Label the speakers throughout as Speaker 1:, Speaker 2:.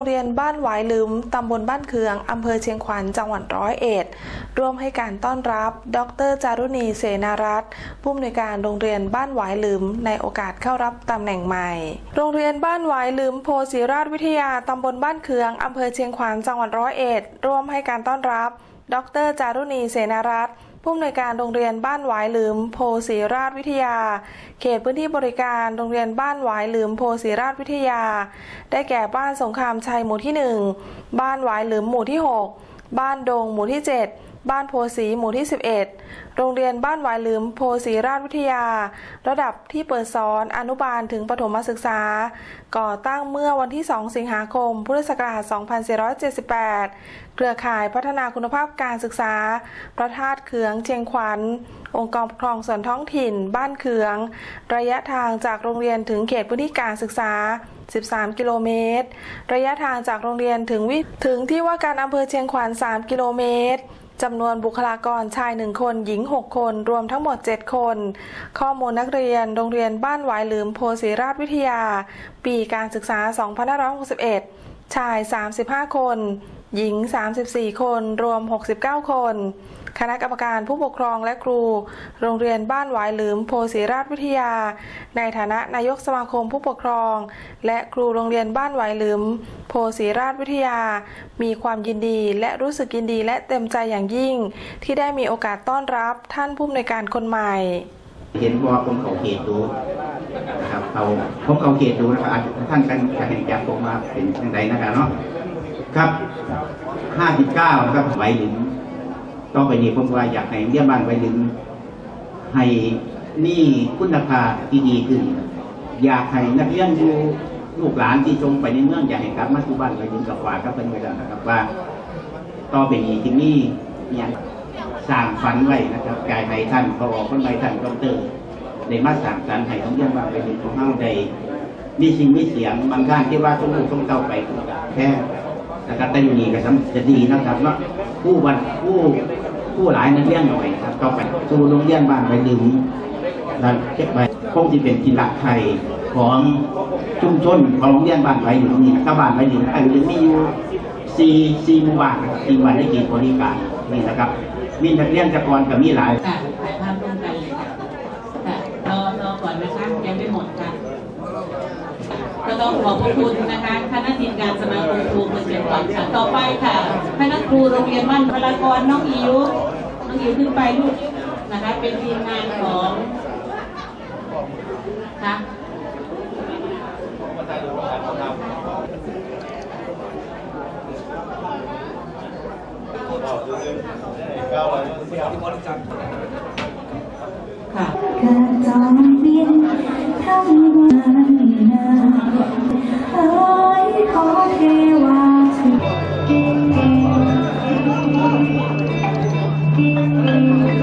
Speaker 1: โรงเรียนบ้านหวายลืม ตำบลบ้านเคือง อำเภอเชียงขวัญ จังหวัดร้อยเอ็ด ร่วมให้การต้อนรับ ดร จารุณี เสนารัตน์ผู้อำนวยการโรงเรียนบ้านหวายลืม ในโอกาสเข้ารับตำแหน่งใหม่ โรงเรียนบ้านหวายลืม โพศิราชวิทยา ตำบลบ้านเคือง อำเภอเชียงขวัญ จังหวัดร้อยเอ็ด ร่วมให้การต้อนรับ ดรจารุณีเสนารัตน์ผู้อำนวยการโรงเรียนบ้านหวายลืมโพศีราชวิทยา เขตพื้นที่บริการโรงเรียนบ้านหวายลืมโพศีราชวิทยา ได้แก่บ้านสงครามชัยหมู่ที่ 1 บ้านหวายลืมหมู่ที่ 6 บ้านดงหมู่ที่ 7บ้านโพสีหมู่ที่ 11 โรงเรียนบ้านวายลืมโพสีราชวิทยา ระดับที่เปิดสอนอนุบาลถึงประถมศึกษา ก่อตั้งเมื่อวันที่ 2 สิงหาคม พุทธศักราช 2478 เครือข่ายพัฒนาคุณภาพการศึกษา พระธาตุเขืองเชียงขวัญ องค์กรปกครองส่วนท้องถิ่น บ้านเขือง ระยะทางจากโรงเรียนถึงเขตพื้นที่การศึกษา13 กิโลเมตร ระยะทางจากโรงเรียนถึงวิถึงที่ว่าการอำเภอเชียงขวัญ 3 กิโลเมตร จำนวนบุคลากรชาย 1 คน หญิง 6 คน รวมทั้งหมด 7 คน ข้อมูลนักเรียน โรงเรียนบ้านหวายหลืมโพสีราชวิทยา ปีการศึกษา 2561 ชาย 35 คน หญิง 34 คน รวม 69 คน คณะกรรมการผู้ปกครองและครู โรงเรียนบ้านหวายหลืมโพสีราชวิทยา ในฐานะนายกสมาคมผู้ปกครอง และครูโรงเรียนบ้านหวายหลืมโพสีราชวิทยา มีความยินดีและรู้สึกยินดีและเต็มใจอย่างยิ่ง ที่ได้มีโอกาสต้อนรับท่านผู้อำนวยการคนใหม่
Speaker 2: เห็นว่าผมเขาเขตดูนะครับ เขาผมเขาเขตดูนะครับอาจจะท่านกันจะเห็นจากผมมาเป็นทางใดนะครับเนาะครับห้าสิบเก้านะครับไว้ถึงต่อไปนี้ผมว่าอยากให้เรียบ้านไว้ถึงให้นี่คุณภาพที่ดีขึ้น อยากให้นักเรียนอยู่ลูกหลานที่จงไปในเมืองอยากให้กลับมาสู่บ้านไว้ถึงกับว่าก็เป็นไปแล้วนะครับว่า ต่อไปนี้ที่นี่เนี่ยสร้างฝันไว้นะครับกายให้ท่านพอคนไปท่านดอกเตอร์ ในมาสร้างสรรค์ให้ของเรื่องบางเป็นของเฮาใดมีสิ่งมีเสียงบางท่านที่ว่าต้องลูกต้องเต้าไปแค่นะครับแต่อยู่นี่ก็สำจะดีนะครับเนาผู้วันผู้ผู้หลายนักเรียนหน่อยครับต่อไปสู่โรงเรียนบ้านไปดึงนั่นเก็บไว้คงที่เป็นที่รักไทยของชุมชนของโรงเรียนบ้านไปอยู่ตรงนี้ถ้าบ้านไปอยู่ไอ้ยังมีอยู่สี่สี่หมู่บ้านนะครับสี่หมู่บ้านได้กี่บริการนี่นะครับ มีนักเรียนจากกรกับมีหลาย
Speaker 3: ค่ะถ่ายภาพร่วมกันเลยค่ะค่ะรอรอ ก่อนนะคะยังไม่หมดค่ะก็ต้องขอบพระคุณนะคะคณะทีมงานสมาคมครูนเชียงขวัญค่ะต่อไปค่ะคณะครูโรงเรียนบ้านพลากรน้องอิ๋วน้องอิ๋วขึ้นไปลูกนะคะเป็นทีมงานของค่ะค่ะ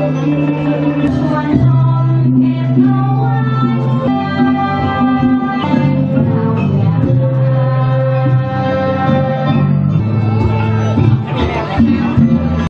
Speaker 3: Thank you.